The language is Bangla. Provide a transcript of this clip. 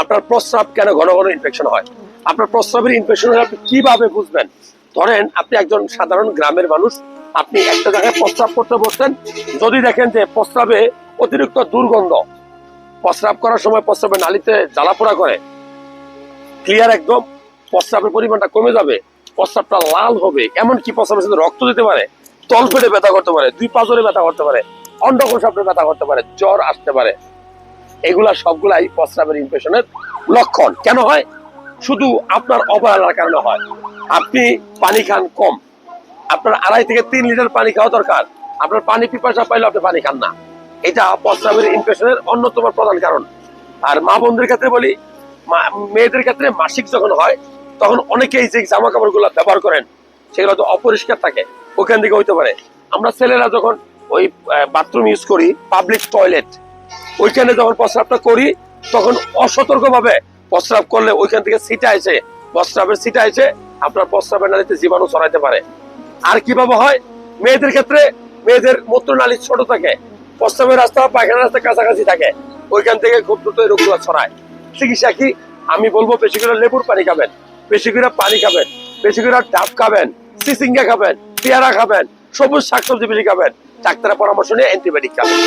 আপনার প্রস্রাব কেন ঘন ঘন ইনফেকশন হয়? আপনার প্রস্রাবের ইনফেকশন হলে আপনি কীভাবে বুঝবেন? ধরেন, আপনি একজন সাধারণ গ্রামের মানুষ, আপনি একটা জায়গায় প্রস্রাব করতে বসছেন, যদি দেখেন যে প্রস্রাবে অতিরিক্ত দুর্গন্ধ, প্রস্রাব করার সময় প্রস্রাবের নালিতে জ্বালাপোড়া করে ক্লিয়ার একদম, প্রস্রাবের পরিমাণটা কমে যাবে, প্রস্রাবটা লাল হবে, এমনকি প্রস্রাবের সাথে রক্ত দিতে পারে তল পেটে ব্যথা করতে পারে, দুই পাঁচরে ব্যথা করতে পারে অন্ডকোষাপে ব্যথা করতে পারে, জ্বর আসতে পারে। এগুলা সবগুলাই প্রস্রাবের ইনফেকশনের লক্ষণ। কেন হয়? শুধু আপনার অবহেলার কারণে হয়। আপনি পানি খান কম। আপনার আড়াই থেকে তিন লিটার পানি খাওয়া দরকার। আপনার পানি পিপাসা পাইলে আপনি পানি খান না। এটা প্রস্রাবের ইনফেকশনের অন্যতম প্রধান কারণ। আর মা বোনদের ক্ষেত্রে বলি মেয়েদের ক্ষেত্রে মাসিক যখন হয়, তখন অনেকেই যে জামা কাপড়গুলা ব্যবহার করেন, সেগুলো তো অপরিষ্কার থাকে। ওখান থেকে হইতে পারে। আমরা ছেলেরা যখন ওই বাথরুম ইউজ করি পাবলিক টয়লেট ওইখানে যখন প্রস্রাবটা করি, তখন অসতর্ক ভাবে প্রস্রাব করলে ওইখান থেকে সিটা এসে, প্রস্রাবের সিটা এসে আপনার প্রস্রাবের নালীতে জীবাণু ছড়াইতে পারে। আর কীভাবে হয়? মেয়েদের ক্ষেত্রে মেয়েদের মূত্রনালী ছোট থাকে, প্রস্রাবের রাস্তা পায়খানা রাস্তা কাছাকাছি থাকে, ওইখান থেকে খুব দ্রুত রোগগুলো ছড়ায়। চিকিৎসা কি? আমি বলব বেশি করে লেবুর পানি খাবেন, বেশি করে পানি খাবেন, বেশি করে ডাব খাবেন, সিসিঙ্গা খাবেন, পেয়ারা খাবেন, সবুজ শাকসবজি বেশি খাবেন, ডাক্তারের পরামর্শ নিয়ে অ্যান্টিবায়োটিক খাবেন।